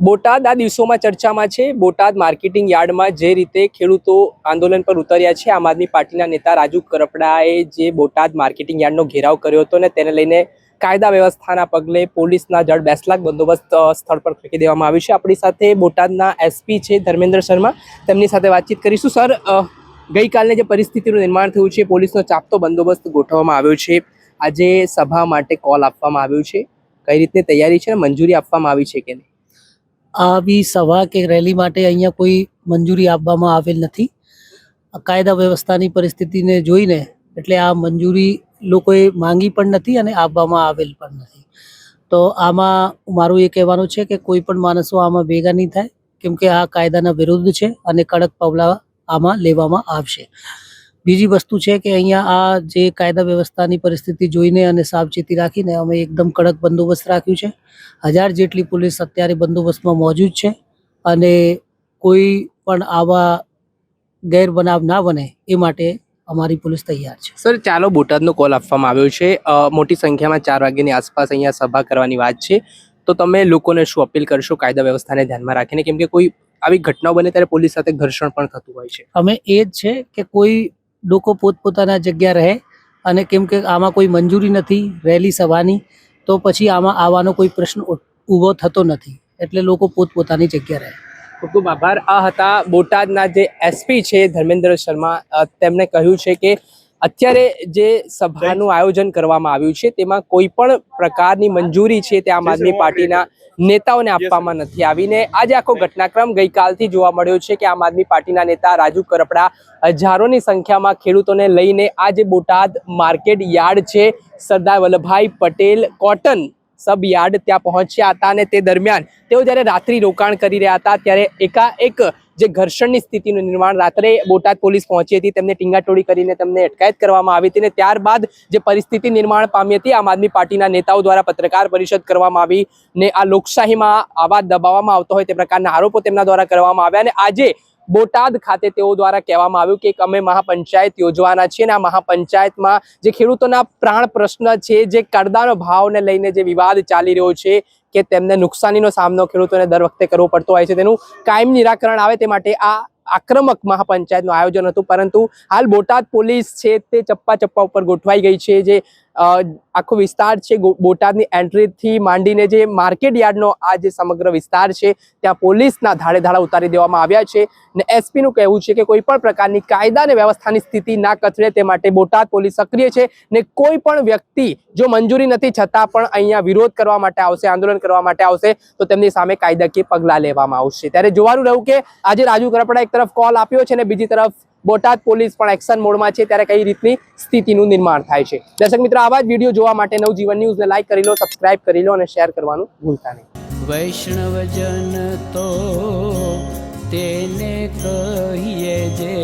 બોટાદ આ દિવસોમાં ચર્ચામાં છે. બોટાદ માર્કેટિંગ યાર્ડમાં જે રીતે ખેડૂતો આંદોલન પર ઉતર્યા છે, આમ આદમી પાર્ટીના નેતા રાજુ કરપડાએ જે બોટાદ માર્કેટિંગ યાર્ડનો ઘેરાવ કર્યો હતો ને તેને લઈને કાયદા વ્યવસ્થાના પગલે પોલીસના જડ બેસલાક બંદોબસ્ત સ્થળ પર ફેંકી દેવામાં આવ્યું છે. આપણી સાથે બોટાદના એસપી છે ધર્મેન્દ્ર શર્મા. તેમની સાથે વાતચીત કરીશું. સર ગઈકાલે જે પરિસ્થિતિનું નિર્માણ થયું છે, પોલીસનો ચાપતો બંદોબસ્ત ગોઠવવામાં આવ્યો છે. આજે સભા માટે કોલ આપવામાં આવ્યો છે. કઈ રીતની તૈયારી છે મંજૂરી આપવામાં આવી છે કે નહીં? આવી સભા કે રેલી માટે અહીંયા કોઈ મંજૂરી આપવામાં આવેલ નથી. આ કાયદા વ્યવસ્થાની પરિસ્થિતિને જોઈને એટલે આ મંજૂરી લોકોએ માંગી પણ નથી અને આપવામાં આવેલ પણ નથી. તો આમાં મારું એ કહેવાનું છે કે કોઈ પણ માણસો આમાં ભેગા નહીં થાય, કેમ કે આ કાયદાના વિરુદ્ધ છે અને કડક પગલાં આમાં લેવામાં આવશે. બીજી વસ્તુ છે કે અહીંયા આ જે કાયદા વ્યવસ્થાની પરિસ્થિતિ જોઈને અને સાવચેતી રાખીને અમે એકદમ કડક બંદોબસ્ત રાખ્યું છે. હજાર જેટલી પોલીસ અત્યારે બંદોબસ્તમાં મોજૂદ છે અને કોઈ પણ આવા ગેરબનાવ ના બને એ માટે અમારી પોલીસ તૈયાર છે. સર ચાલો બોટાદનો કોલ આપવામાં આવ્યો છે. મોટી સંખ્યામાં ચાર વાગ્યાની આસપાસ અહીંયા સભા કરવાની વાત છે. તો તમે લોકોને શું અપીલ કરશો કાયદા વ્યવસ્થાને ધ્યાનમાં રાખીને? કેમ કે કોઈ આવી ઘટનાઓ બને ત્યારે પોલીસ સાથે ઘર્ષણ પણ થતું હોય છે. અમે એ જ છે કે કોઈ લોકો પોતપોતાના જગ્યા રહે અને કેમ કે આમાં કોઈ મંજૂરી નથી, રેલી સભાની, તો પછી આમાં આવવાનો કોઈ પ્રશ્ન ઊભો થતો નથી. એટલે લોકો પોતપોતાની જગ્યા રહે. ખૂબ ખૂબ આભાર. આ હતા બોટાદના જે એસપી છે ધર્મેન્દ્ર શર્મા. તેમણે કહ્યું છે કે અત્યારે જે સભાનું આયોજન કરવામાં આવ્યું છે તેમાં કોઈ પણ પ્રકારની મંજૂરી છે તે આમ આદમી પાર્ટીના નેતાઓને આપવામાં નથી આવીને. આજે આખો ઘટનાક્રમ ગઈકાલથી જોવા મળ્યો છે કે આમ આદમી પાર્ટીના નેતા રાજુ કરપડા હજારોની સંખ્યામાં ખેડૂતોને લઈને આજે બોટાદ માર્કેટ યાર્ડ છે. Sardar Vallabhbhai Patel cotton sub yard ત્યાં પહોંચ્યા હતા અને તે દરમિયાન તેઓ જ્યારે રાત્રિ રોકાણ કરી રહ્યા હતા, ત્યારે એકાએક જે ઘર્ષણની સ્થિતિનું નિર્માણ રાત્રે બોટાદ પોલીસ પહોંચી હતી, તેમને ટીંગાટોળી કરીને તેમને અટકાયત કરવામાં આવી હતી અને ત્યારબાદ જે પરિસ્થિતિ નિર્માણ પામી હતી, આમ આદમી પાર્ટીના નેતાઓ દ્વારા પત્રકાર પરિષદ કરવામાં આવી ને આ લોકશાહીમાં આવા દબાવવામાં આવતો હોય તે પ્રકારના આરોપો તેમના દ્વારા કરવામાં આવ્યા અને આજે બોટાદ ખાતે તેઓ દ્વારા કહેવામાં આવ્યું કે અમે મહાપંચાયત યોજવાના છીએ અને આ મહાપંચાયતમાં જે ખેડૂતોના પ્રાણ પ્રશ્ન છે, જે કરદાનો ભાવને લઈને જે વિવાદ ચાલી રહ્યો છે કે તેમને નુકસાનીનો સામનો ખેડૂતોને દર વખતે કરવો પડતો હોય છે. તેનું કાયમ નિરાકરણ આવે તે માટે આ આક્રમક મહાપંચાયતનું આયોજન હતું. પરંતુ હાલ બોટાદ પોલીસ છે તે ચપ્પા ચપ્પા ઉપર ગોઠવાઈ ગઈ છે. જે આખો વિસ્તાર છે બોટાદની એન્ટ્રીથી માંડીને જે માર્કેટ યાર્ડનો આ જે સમગ્ર વિસ્તાર છે, ત્યાં પોલીસના ધાડે ધાડા ઉતારી દેવામાં આવ્યા છે ને એસપીનું કહેવું છે કે કોઈ પણ પ્રકારની કાયદા અને વ્યવસ્થાની સ્થિતિ ના કથળે તે માટે બોટાદ પોલીસ સક્રિય છે ને કોઈ પણ વ્યક્તિ જો મંજૂરી નથી છતાં પણ અહીંયા વિરોધ કરવા માટે આવશે, આંદોલન કરવા માટે આવશે, તો તેમની સામે કાયદાકીય પગલાં લેવામાં આવશે. ત્યારે જોવાનું રહ્યું કે આજે રાજુ કરપડા એક તરફ કોલ આપ્યો છે ને બીજી તરફ બોટાદ પોલીસ પણ એક્શન મોડમાં છે ત્યારે કઈ રીતની સ્થિતિનું નિર્માણ થાય છે. દર્શક મિત્રો, આવા જ વીડિયો જોવા માટે નવજીવન ન્યૂઝને લાઈક કરી લો, સબસ્ક્રાઇબ કરી લો અને શેર કરવાનું ભૂલતા નહીં. વૈષ્ણવજન તો તેને કહીએ જે